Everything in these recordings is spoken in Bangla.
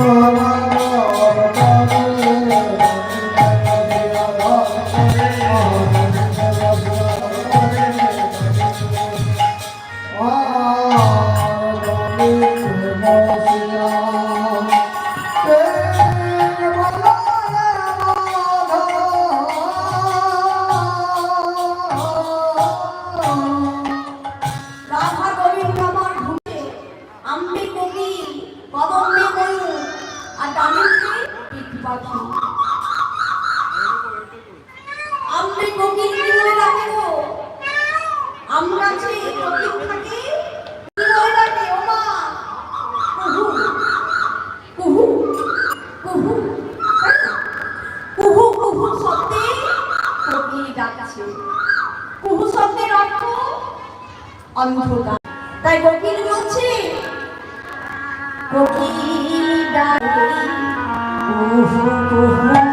রাধা পাখি। আম্বে কোকিল কি বলে ডাকে গো আমরা যে কোকিল থাকি অন্ধকার। তাই কোকিল বলছে কোকিল ডাকে 如果。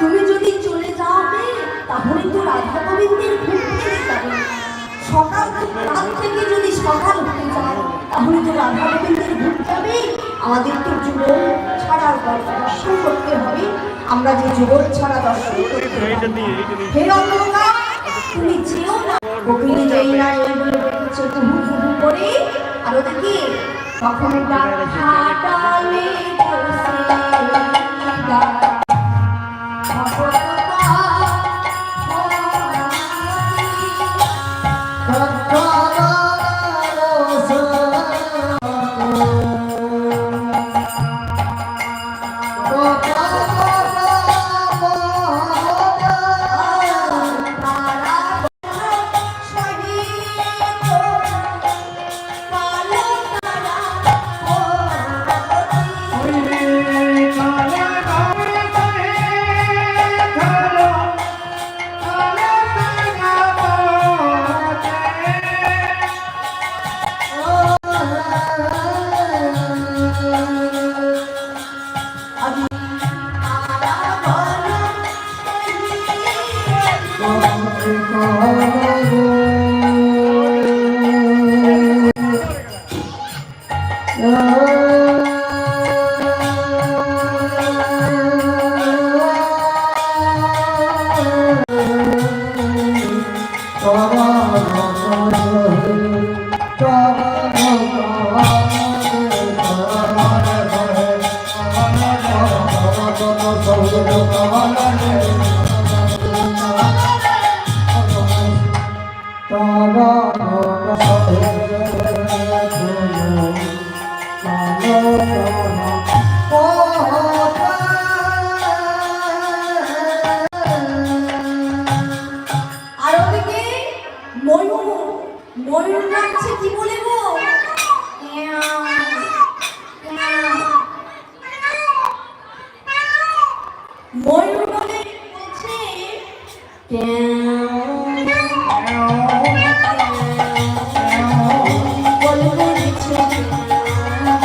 তুমি যদি চলে যাবে, তাহলে তো রাধা গোবিন্দের সকাল রাত থেকে যদি সকাল হয়ে যায়, তাহলে তো রাধা গোবিন্দের যাবে। আমাদের তো ছাড়ার দর্শন করতে হবে। আমরা যে যুগল ছাড়া দর্শন করতে পারি হে তুমি যেও না। যেই না এই বলে কুহু করে। আর ডাক হাটালে বসে ডাক ময়ূর নাচছে কি বলে গো? ময়ূর বলে বলছে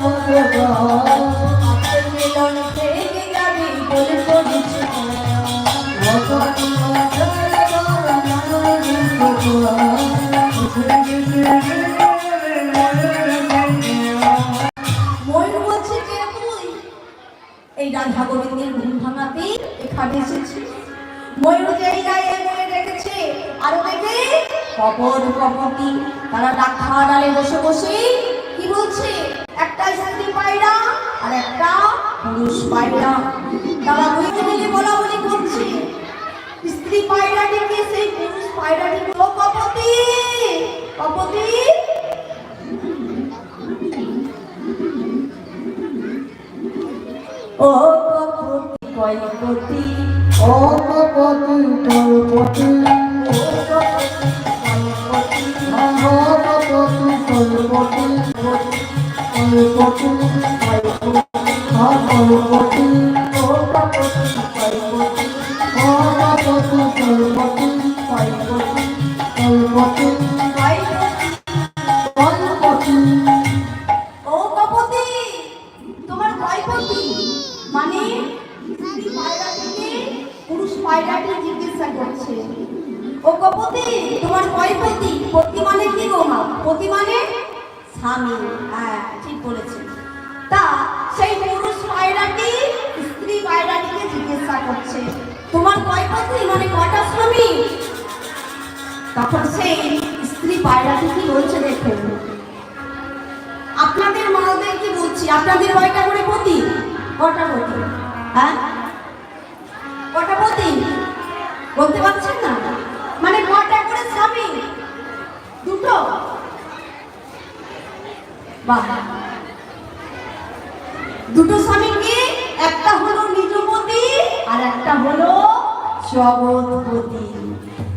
বলবে কপর তারা ডাক্তার আড়ালে বসে বসে কি বলছে একটা স্ত্রী পায়রা আর একটা পুরুষ পায়রা তারা দুইজনে মিলে বলা বলি করছে স্ত্রী পায়রাটিকে সেই পুরুষ পায়রাটি ও কপতি কপতি ও কপতি কয়পতি ও কপতি কলপতি ও কপতি কয়পতি স্বামী হ্যাঁ ঠিক বলেছে তা সেই পুরুষ পায়রাটি স্ত্রী পায়রাটিকে জিজ্ঞাসা করছে, তোমার কয়পতি মানে কয়টা স্বামী? তখন সেই স্ত্রী পায়রাটি কি বলছে দেখুন আপনাদের মাদেরকে বলছি? আপনাদের কয়টা করে পতি? কটা পতি? হ্যাঁ? কটা পতি? বলতে পারছেন না? মানে কটা করে স্বামী? দুটো? দুটো স্বামী কি একটা হলো নিজপতি আর একটা হলো জগৎপতি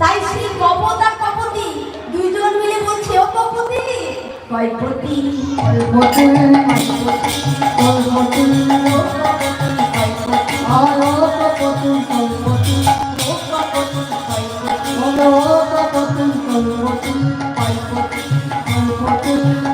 তাই সেই কপত আর কপতি দুইজন মিলে বলছে ও কপতি কয়পতি কলপতি কলপতি কলপতি কলপতি কলপতি কয়পতি কলপতি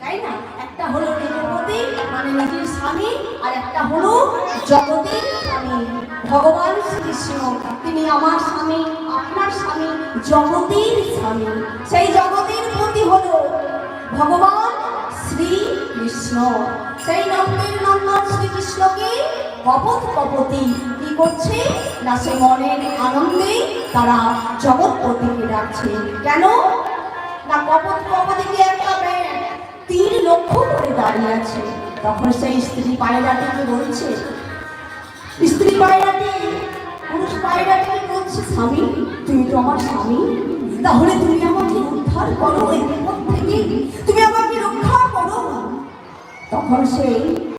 তাই না? একটা হলো প্রতি মানে নিজের স্বামী, আর একটা হলো জগতের স্বামী ভগবান শ্রীকৃষ্ণ। তিনি আমার স্বামী, আপনার স্বামী, জগতের স্বামী। সেই জগতের প্রতি হলো ভগবান শ্রী কৃষ্ণ সেই নন্দের নন্দন শ্রীকৃষ্ণকে কপত কপতি কি করছে? না সে মনের আনন্দে তারা জগৎপতিকে ডাকছে। কেন? না কপত কপতিকে লক্ষ্য করে দাঁড়িয়ে আছে। তখন সেই স্ত্রী পায়রাটিকে বলছে, স্ত্রী পায়রাটি, পুরুষ পায়রাটিকে বলছে, স্বামী? তুমি তো আমার স্বামী। তাহলে তুমি আমাকে উদ্ধার করো এই বিপদ থেকে। তুমি আমাকে রক্ষা করো। তখন সেই